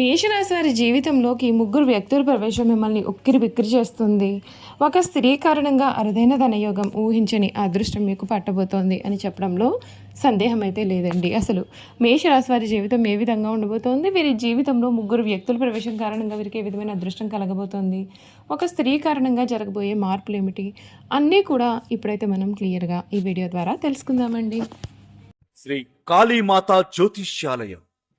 మేషరాశి వారి జీవితంలోకి ముగ్గురు వ్యక్తుల ప్రవేశం మిమ్మల్ని ఉక్కిరి బిక్కిరి చేస్తుంది. ఒక స్త్రీ కారణంగా అరుదైన ధనయోగం ఊహించని అదృష్టం మీకు పట్టబోతోంది అని చెప్పడంలో సందేహం అయితే లేదండి. అసలు మేషరాశి వారి జీవితం ఏ విధంగా ఉండబోతోంది? వీరి జీవితంలో ముగ్గురు వ్యక్తుల ప్రవేశం కారణంగా వీరికి ఏ విధమైన అదృష్టం కలగబోతోంది? ఒక స్త్రీ కారణంగా జరగబోయే మార్పులు ఏమిటి? అన్నీ కూడా ఇప్పుడైతే మనం క్లియర్గా ఈ వీడియో ద్వారా తెలుసుకుందామండి. శ్రీ కాళీమాత జ్యోతిష్యాలయం.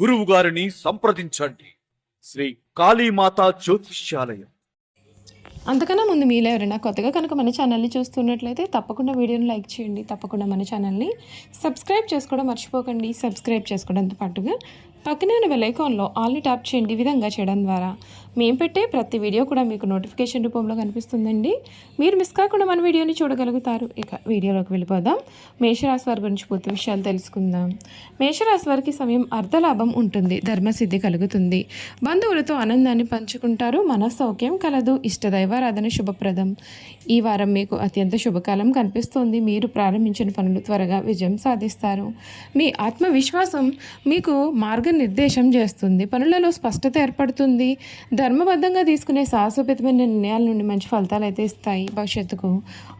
గురువు గారిని సంప్రదించండి. శ్రీ కాళీమాత జ్యోతిష్యాలయం. అంతకన్నా ముందు మీలో ఎవరైనా కొత్తగా కనుక మన ఛానల్ని చూస్తున్నట్లయితే తప్పకుండా వీడియోని లైక్ చేయండి. తప్పకుండా మన ఛానల్ని సబ్స్క్రైబ్ చేసుకోవడం మర్చిపోకండి. సబ్స్క్రైబ్ చేసుకోవడంతో పాటుగా పక్కనే ఉన్న వెలైకాన్లో ఆల్ని ట్యాప్ చేయండి. విధంగా చేయడం ద్వారా మేము పెట్టే ప్రతి వీడియో కూడా మీకు నోటిఫికేషన్ రూపంలో కనిపిస్తుందండి. మీరు మిస్ కాకుండా మన వీడియోని చూడగలుగుతారు. ఇక వీడియోలోకి వెళ్ళిపోదాం. మేషరాశి వారి గురించి పూర్తి విషయాలు తెలుసుకుందాం. మేషరాశి వారికి సమయం అర్ధలాభం ఉంటుంది. ధర్మసిద్ధి కలుగుతుంది. బంధువులతో ఆనందాన్ని పంచుకుంటారు. మనస్సౌఖ్యం కలదు. ఇష్టదైవారాధన శుభప్రదం. ఈ వారం మీకు అత్యంత శుభకాలం కనిపిస్తుంది. మీరు ప్రారంభించిన పనులు త్వరగా విజయం సాధిస్తారు. మీ ఆత్మవిశ్వాసం మీకు మార్గనిర్దేశం చేస్తుంది. పనులలో స్పష్టత ఏర్పడుతుంది. ధర్మబద్ధంగా తీసుకునే సాహసోపేతమైన నిర్ణయాల నుండి మంచి ఫలితాలు అయితే ఇస్తాయి భవిష్యత్తుకు.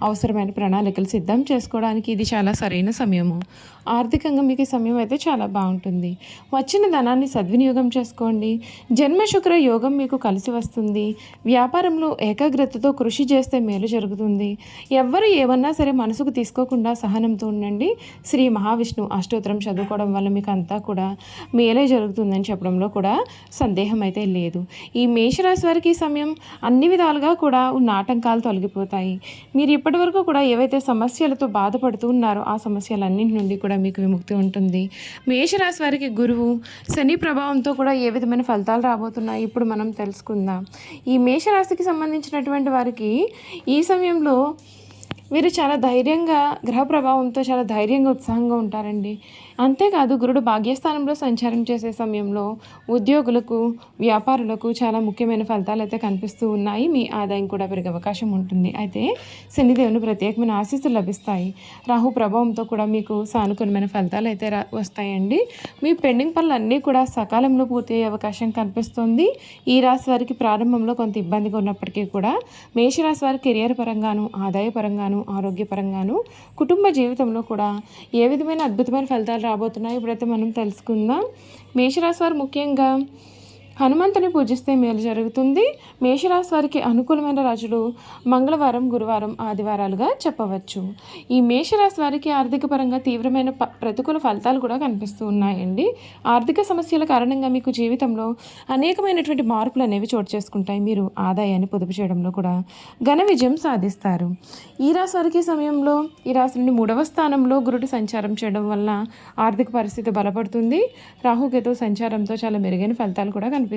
అవసరమైన ప్రణాళికలు సిద్ధం చేసుకోవడానికి ఇది చాలా సరైన సమయము. ఆర్థికంగా మీకు ఈ సమయం అయితే చాలా బాగుంటుంది. వచ్చిన ధనాన్ని సద్వినియోగం చేసుకోండి. జన్మ శుక్ర యోగం మీకు కలిసి వస్తుంది. వ్యాపారంలో ఏకాగ్రతతో కృషి చేస్తే మేలు జరుగుతుంది. ఎవ్వరు ఏమన్నా సరే మనసుకు తీసుకోకుండా సహనంతో ఉండండి. శ్రీ మహావిష్ణు అష్టోత్తరం చదువుకోవడం వల్ల మీకు అంతా కూడా మేలే జరుగుతుందని చెప్పడంలో కూడా సందేహం అయితే లేదు. ఈ మేషరాశి వారికి ఈ సమయం అన్ని విధాలుగా కూడా ఉన్న ఆటంకాలు తొలగిపోతాయి. మీరు ఇప్పటివరకు కూడా ఏవైతే సమస్యలతో బాధపడుతూ ఉన్నారో ఆ సమస్యలన్నింటి నుండి కూడా మీకు విముక్తి ఉంటుంది. మేషరాశి వారికి గురువు శని ప్రభావంతో కూడా ఏ విధమైన ఫలితాలు రాబోతున్నాయి? ఇప్పుడు మనం తెలుసుకుందాం. ఈ మేషరాశికి సంబంధించినటువంటి వారికి ఈ సమయంలో వీరు చాలా ధైర్యంగా గ్రహ ప్రభావంతో చాలా ధైర్యంగా ఉత్సాహంగా ఉంటారండి. అంతేకాదు గురుడు భాగ్యస్థానంలో సంచారం చేసే సమయంలో ఉద్యోగులకు వ్యాపారులకు చాలా ముఖ్యమైన ఫలితాలు అయితే కనిపిస్తూ ఉన్నాయి. మీ ఆదాయం కూడా పెరిగే అవకాశం ఉంటుంది. అయితే శనిదేవుని ప్రత్యేకమైన ఆశీస్సులు లభిస్తాయి. రాహు ప్రభావంతో కూడా మీకు సానుకూలమైన ఫలితాలు అయితే రా వస్తాయండి. మీ పెండింగ్ పనులు అన్నీ కూడా సకాలంలో పూర్తి అయ్యే అవకాశం కనిపిస్తుంది. ఈ రాశి వారికి ప్రారంభంలో కొంత ఇబ్బందిగా ఉన్నప్పటికీ కూడా మేషరాశి వారి కెరియర్ పరంగాను ఆదాయ పరంగాను ఆరోగ్య పరంగాను కుటుంబ జీవితంలో కూడా ఏ విధమైన అద్భుతమైన ఫలితాలు రాబోతున్నాయి ఇప్పుడైతే మనం తెలుసుకుందాం. మేషరాశి వారు ముఖ్యంగా హనుమంతుని పూజిస్తే మేలు జరుగుతుంది. మేషరాశి వారికి అనుకూలమైన రాజులు మంగళవారం గురువారం ఆదివారాలుగా చెప్పవచ్చు. ఈ మేషరాశి వారికి ఆర్థిక పరంగా తీవ్రమైన ప- ప్రతికూల ఫలితాలు కూడా కనిపిస్తూ ఉన్నాయండి. ఆర్థిక సమస్యల కారణంగా మీకు జీవితంలో అనేకమైనటువంటి మార్పులు అనేవి చోటు చేసుకుంటాయి. మీరు ఆదాయాన్ని పొదుపు చేయడంలో కూడా ఘన విజయం సాధిస్తారు. ఈ రాశి వారికి సమయంలో ఈ రాశి నుండి మూడవ స్థానంలో గురుడు సంచారం చేయడం వల్ల ఆర్థిక పరిస్థితి బలపడుతుంది. రాహుకేతు సంచారంతో చాలా మెరుగైన ఫలితాలు కూడా కనిపిస్తాయి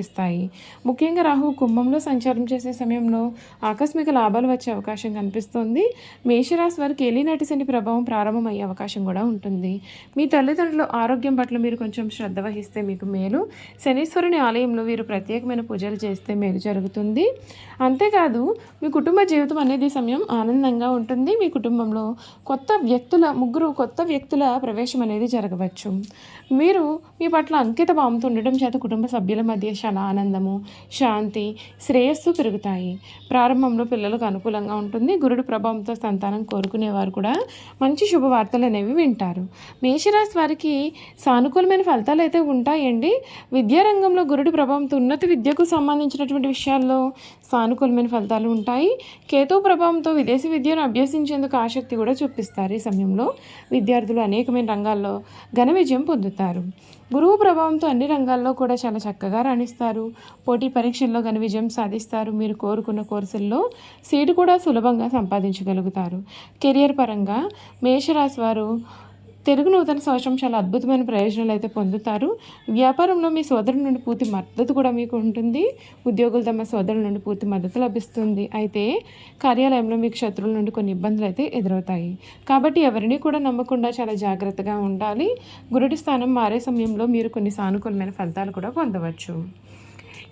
ముఖ్యంగా రాహు కుంభంలో సంచారం చేసే సమయంలో ఆకస్మిక లాభాలు వచ్చే అవకాశం కనిపిస్తుంది. మేషరాశి వారికి ఏలినాటి శని ప్రభావం ప్రారంభమయ్యే అవకాశం కూడా ఉంటుంది. మీ తల్లిదండ్రుల ఆరోగ్యం పట్ల మీరు కొంచెం శ్రద్ధ వహిస్తే మీకు మేలు. శనీశ్వరుని ఆలయంలో వీరు ప్రత్యేకమైన పూజలు చేస్తే మేలు జరుగుతుంది. అంతేకాదు మీ కుటుంబ జీవితం అనేది సమయం ఆనందంగా ఉంటుంది. మీ కుటుంబంలో కొత్త వ్యక్తుల ముగ్గురు కొత్త వ్యక్తుల ప్రవేశం అనేది జరగవచ్చు. మీరు మీ పట్ల అంకిత భావంతో ఉండటం చేత కుటుంబ సభ్యుల మధ్య చాలా ఆనందము శాంతి శ్రేయస్సు పెరుగుతాయి. ప్రారంభంలో పిల్లలకు అనుకూలంగా ఉంటుంది. గురుడు ప్రభావంతో సంతానం కోరుకునేవారు కూడా మంచి శుభవార్తలు అనేవి వింటారు. మేషరాశి వారికి సానుకూలమైన ఫలితాలు అయితే ఉంటాయండి. విద్యారంగంలో గురుడు ప్రభావంతో ఉన్నత విద్యకు సంబంధించినటువంటి విషయాల్లో సానుకూలమైన ఫలితాలు ఉంటాయి. కేతు ప్రభావంతో విదేశీ విద్యను అభ్యసించేందుకు ఆసక్తి కూడా చూపిస్తారు. ఈ సమయంలో విద్యార్థులు అనేకమైన రంగాల్లో ఘన విజయం పొందుతారు. గురువు ప్రభావంతో అన్ని రంగాల్లో కూడా చాలా చక్కగా రాణిస్తారు. పోటీ పరీక్షల్లో ఘన విజయం సాధిస్తారు. మీరు కోరుకున్న కోర్సుల్లో సీటు కూడా సులభంగా సంపాదించగలుగుతారు. కెరియర్ పరంగా మేషరాశి వారు తెలుగు నూతన సంవత్సరం చాలా అద్భుతమైన ప్రయోజనాలు అయితే పొందుతారు. వ్యాపారంలో మీ సోదరుల నుండి పూర్తి మద్దతు కూడా మీకు ఉంటుంది. ఉద్యోగులు తమ సోదరుల నుండి పూర్తి మద్దతు లభిస్తుంది. అయితే కార్యాలయంలో మీకు శత్రువుల నుండి కొన్ని ఇబ్బందులు అయితే ఎదురవుతాయి. కాబట్టి ఎవరిని కూడా నమ్మకుండా చాలా జాగ్రత్తగా ఉండాలి. గురుడి స్థానం మారే సమయంలో మీరు కొన్ని సానుకూలమైన ఫలితాలు కూడా పొందవచ్చు.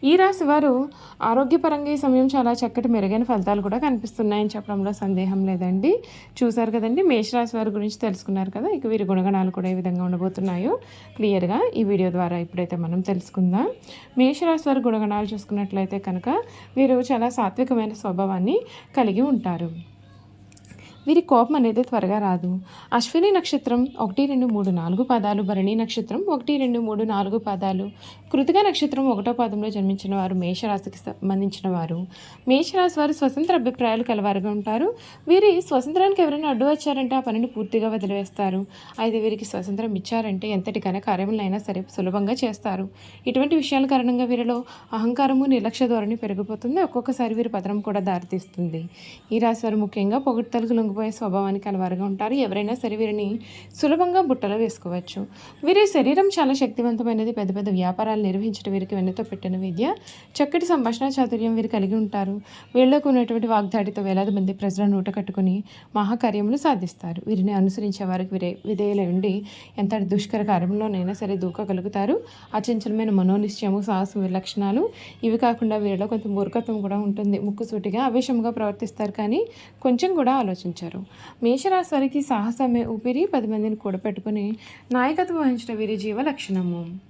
ఈ రాశి వారు ఆరోగ్యపరంగా ఈ సమయం చాలా చక్కటి మెరుగైన ఫలితాలు కూడా కనిపిస్తున్నాయని చెప్పడంలో సందేహం లేదండి. చూశారు కదండి మేషరాశి వారి గురించి తెలుసుకున్నారు కదా ఇక వీరి గుణగణాలు కూడా ఏ విధంగా ఉండబోతున్నాయో. క్లియర్గా ఈ వీడియో ద్వారా ఇప్పుడైతే మనం తెలుసుకుందాం. మేషరాశి వారి గుణగణాలు చూసుకున్నట్లయితే కనుక వీరు చాలా సాత్వికమైన స్వభావాన్ని కలిగి ఉంటారు. వీరి కోపం అనేది త్వరగా రాదు. అశ్విని నక్షత్రం ఒకటి రెండు మూడు నాలుగు పాదాలు భరణి నక్షత్రం ఒకటి రెండు మూడు నాలుగు పాదాలు. కృతిక నక్షత్రం ఒకటో పాదంలో జన్మించిన వారు మేషరాశికి సంబంధించిన వారు. మేషరాశి వారు స్వతంత్ర అభిప్రాయాలు కలవారుగా ఉంటారు. వీరి స్వతంత్రానికి ఎవరైనా అడ్డు వచ్చారంటే ఆ పనిని పూర్తిగా వదిలివేస్తారు. అయితే వీరికి స్వతంత్రం ఇచ్చారంటే ఎంతటి ఘన కార్యములైనా సరే సులభంగా చేస్తారు. ఇటువంటి విషయాల కారణంగా వీరిలో అహంకారము నిర్లక్ష్య ధోరణి పెరిగిపోతుంది. ఒక్కొక్కసారి వీరి పతనం కూడా దారితీస్తుంది. ఈ రాశి వారు ముఖ్యంగా పొగడ్తలకు లొంగిపోయే స్వభావానికి అలవారుగా ఉంటారు. ఎవరైనా సరే వీరిని సులభంగా బుట్టలో వేసుకోవచ్చు. వీరి శరీరం చాలా శక్తివంతమైనది. పెద్ద పెద్ద వ్యాపారాలు నిర్వహించడం వీరికి వెన్నతో పెట్టిన విద్య చక్కటి సంభాషణ చాతుర్యం వీరు కలిగి ఉంటారు. వీళ్ళకు ఉన్నటువంటి వాగ్దాడితో వేలాది మంది ప్రజలను నూట కట్టుకుని మహాకార్యములు సాధిస్తారు. వీరిని అనుసరించే వారికి వీరే విధేయులై ఉండి ఎంత దుష్కర కార్యంలోనైనా సరే దూకగలుగుతారు. అచంచలమైన మనోనిశ్చయము సాహసం విలక్షణాలు లక్షణాలు ఇవి కాకుండా వీరిలో కొంత మూర్ఖత్వం కూడా ఉంటుంది. ముక్కుసూటిగా ఆవేశంగా ప్రవర్తిస్తారు కానీ కొంచెం కూడా ఆలోచించారు. మేషరాశి వారికి సాహసమే ఊపిరి పది మందిని కూడపెట్టుకుని నాయకత్వం వహించిన వీరి జీవ లక్షణము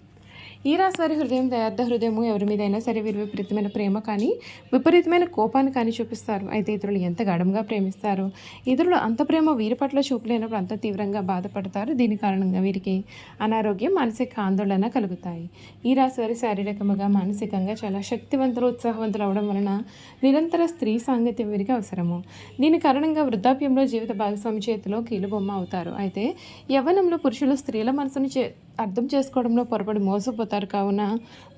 ఈ రాశి వారి హృదయం దయార్థ హృదయము ఎవరి మీదైనా సరే వీరి విపరీతమైన ప్రేమ కానీ విపరీతమైన కోపాన్ని కానీ చూపిస్తారు. అయితే ఇతరులు ఎంత గడంగా ప్రేమిస్తారు? ఇతరులు అంత ప్రేమ వీరి పట్ల చూపలేనప్పుడు అంత తీవ్రంగా బాధపడతారు. దీని కారణంగా వీరికి అనారోగ్యం మానసిక ఆందోళన కలుగుతాయి. ఈ రాశి వారి శారీరకంగా మానసికంగా చాలా శక్తివంతులు ఉత్సాహవంతులు అవడం వలన నిరంతర స్త్రీ సాంగత్యం వీరికి అవసరము. దీని కారణంగా వృద్ధాప్యంలో జీవిత భాగస్వామి చేతిలో కీలుబొమ్మ అవుతారు. అయితే యవ్వనంలో పురుషులు స్త్రీల మనసును చే అర్థం చేసుకోవడంలో పొరపడి మోసపోతారు కావున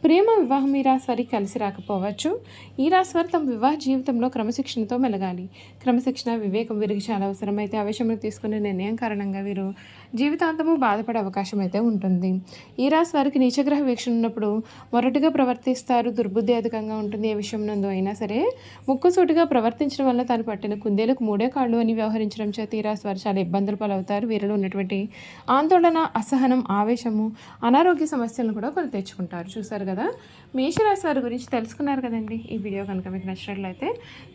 ప్రేమ వివాహం ఈ రాశి వారికి కలిసి రాకపోవచ్చు. ఈ రాశి వారు తమ వివాహ జీవితంలో క్రమశిక్షణతో మెలగాలి. క్రమశిక్షణ వివేకం వీరికి చాలా అవసరమైతే ఆవేశంలో తీసుకునే నిర్ణయం కారణంగా వీరు జీవితాంతము బాధపడే అవకాశం అయితే ఉంటుంది. ఈ రాశి వారికి నీచగ్రహ వీక్షణ ఉన్నప్పుడు మొరటుగా ప్రవర్తిస్తారు దుర్బుద్ధి అధికంగా ఉంటుంది ఏ విషయం నందు అయినా సరే. ముక్కుసూటిగా ప్రవర్తించడం వల్ల తాను పట్టిన కుందేలకు మూడే కాళ్ళు అని వ్యవహరించడం చేత ఈ రాశి వారు చాలా ఇబ్బందులు పాలవుతారు. వీరిలో ఉన్నటువంటి ఆందోళన అసహనం ఆవేశం ఆవేశము అనారోగ్య సమస్యలను కూడా కొని తెచ్చుకుంటారు. చూసారు కదా? మేషరాశి వారి గురించి తెలుసుకున్నారు కదండి ఈ వీడియో కనుక మీకు నచ్చినట్లయితే.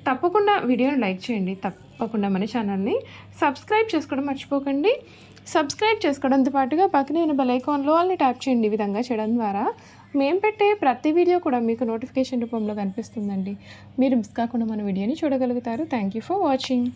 తప్పకుండా వీడియోని లైక్ చేయండి. తప్పకుండా మన ఛానల్ని సబ్స్క్రైబ్ చేసుకోవడం మర్చిపోకండి. సబ్స్క్రైబ్ చేసుకోవడంతో పాటుగా పక్కనే ఉన్న బెల్ ఐకాన్లో వాళ్ళని ట్యాప్ చేయండి ఈ విధంగా చేయడం ద్వారా. మేము పెట్టే ప్రతి వీడియో కూడా మీకు నోటిఫికేషన్ రూపంలో కనిపిస్తుందండి. మీరు మిస్ కాకుండా మన వీడియోని చూడగలుగుతారు. Thank you for watching.